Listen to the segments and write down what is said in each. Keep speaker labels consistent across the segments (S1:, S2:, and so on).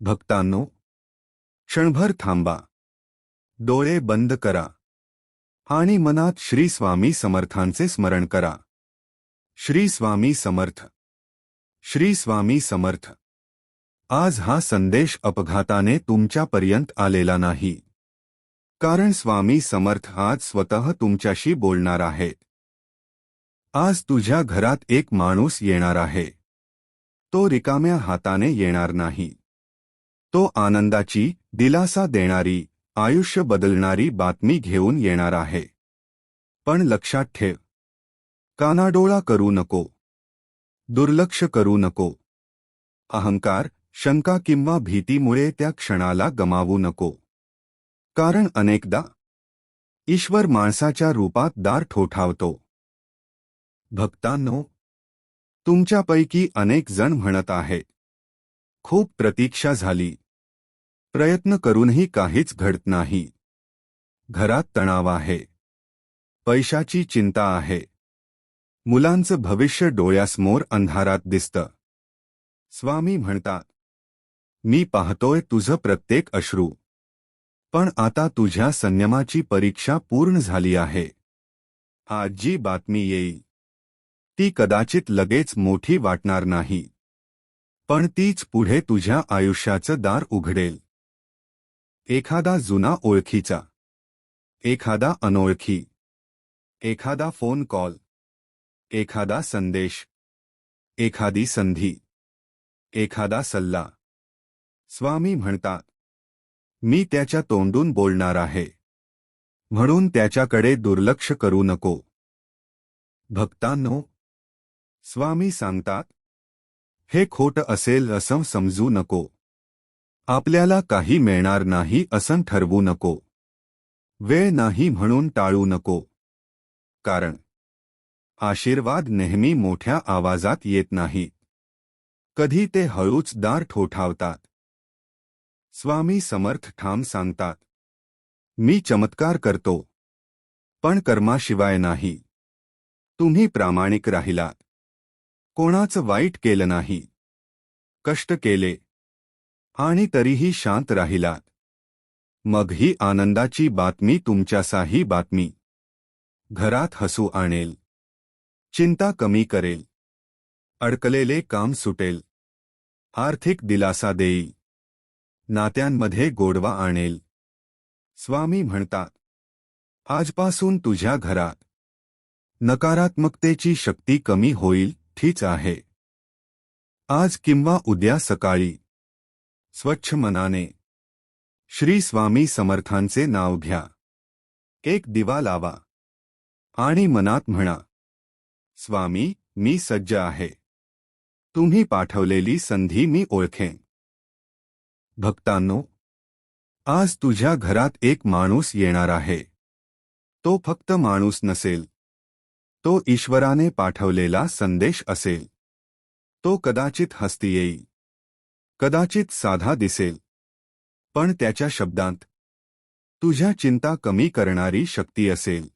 S1: भक्तांनो, क्षणभर थांबा. डोळे बंद करा. आणि मनात श्री स्वामी समर्थांचे स्मरण करा. श्री स्वामी समर्थ. श्री स्वामी समर्थ. आज हा संदेश अपघाताने तुमच्यापर्यंत आलेला नाही. कारण स्वामी समर्थ आज स्वतः तुमच्याशी बोलणार आहेत आज तुझ्या घरात एक माणूस येणार आहे. तो रिकाम्या हाताने येणार नाही. तो आनंदाची दिलासा देणारी आयुष्य बदलणारी बातमी घेऊन येणार आहे. पण लक्षात ठेव. कानाडोळा करू नको. दुर्लक्ष करू नको. अहंकार शंका किंवा भीतीमुळे त्या क्षणाला गमावू नको. कारण अनेकदा ईश्वर माणसाच्या रूपात दार ठोठावतो. भक्तांनो तुमच्यापैकी अनेक जण म्हणत आहे. खूप प्रतीक्षा झाली. प्रयत्न करूनही काहीच घडत नाही. घरात तणाव आहे. पैशाची चिंता आहे. मुलांचं भविष्य डोळ्यासमोर अंधारात दिसतं. स्वामी म्हणतात, मी पाहतोय तुझं प्रत्येक अश्रू. पण आता तुझ्या संयमाची परीक्षा पूर्ण झाली आहे. आज जी बातमी येईल. ती कदाचित लगेच मोठी वाटणार नाही. पण तीच पुढे तुझ्या आयुष्याचं दार उघडेल. एखादा जुना ओळखीचा. एखादा अनोळखी. एखादा फोन कॉल. एखादा संदेश. एखादी संधी. एखादा सल्ला. स्वामी म्हणतात मी त्याच्या तोंडून बोलणार आहे. म्हणून त्याच्याकडे दुर्लक्ष करू नको. भक्तांनो स्वामी सांगतात हे खोट असेल असं समजू नको. आपल्याला काही मिळणार नाही असं ठरवू नको. वेळ नाही म्हणून टाळू नको. कारण आशीर्वाद नेहमी मोठ्या आवाजात येत नाहीत कधी ते हळूच दार ठोठावतात. स्वामी समर्थ ठाम सांगतात मी चमत्कार करतो पण कर्माशिवाय नाही. तुम्ही प्रामाणिक राहिलात. कोणाचं वाईट केलं नाही. कष्ट केले आणि तरीही शांत राहिलात. मग ही आनंदाची बातमी तुमच्यासाही बातमी. घरात हसू आणेल. चिंता कमी करेल. अडकलेले काम सुटेल. आर्थिक दिलासा देईल. नात्यांमध्ये गोडवा आणेल. स्वामी म्हणतात आजपासून तुझ्या घरात नकारात्मकतेची शक्ती कमी होईल ठीच आहे. आज किंवा उद्या सकाळी स्वच्छ मनाने। श्री स्वामी समर्थांचे नाव घ्या। एक दिवा लावा। आणि मनात म्हणा, स्वामी, मी सज्ज आहे. तुम्ही पाठवलेली संधी मी ओळखेन. भक्तांनो, आज तुझ्या घरात एक माणूस येणार आहे. तो फक्त माणूस नसेल. तो ईश्वराने पाठवलेला संदेश असेल. तो कदाचित हस्ती येईल. कदाचित साधा दिसेल. पण त्याच्या शब्दांत तुझ्या चिंता कमी करणारी शक्ती असेल.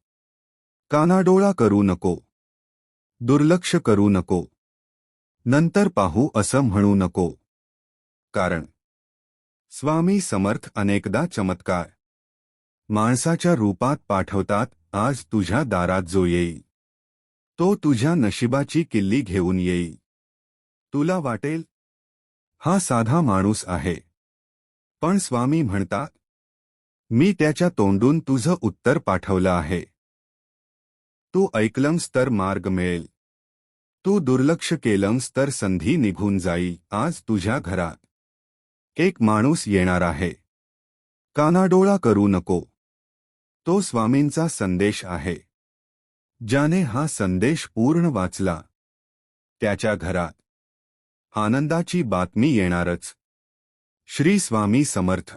S1: कानाडोळा करू नको. दुर्लक्ष करू नको. नंतर पाहू असं म्हणू नको. कारण स्वामी समर्थ अनेकदा चमत्कार. माणसाच्या रूपात पाठवतात आज तुझ्या दारात जो येईल. तो तुझ्या नशिबाची किल्ली घेऊन येईल. तुला वाटेल हा साधा माणूस आहे. पण स्वामी म्हणतात मी त्याच्या तोंडून तुझं उत्तर पाठवलं आहे. तू ऐकलंस तर मार्ग मिळेल तू दुर्लक्ष केलंस तर संधी निघून जाईल. आज तुझ्या घरात एक माणूस येणार आहे. कानाडोळा करू नको. तो स्वामींचा संदेश आहे. ज्याने हा संदेश पूर्ण वाचला. त्याच्या घरात आनंदाची बातमी येणारच. श्री स्वामी समर्थ.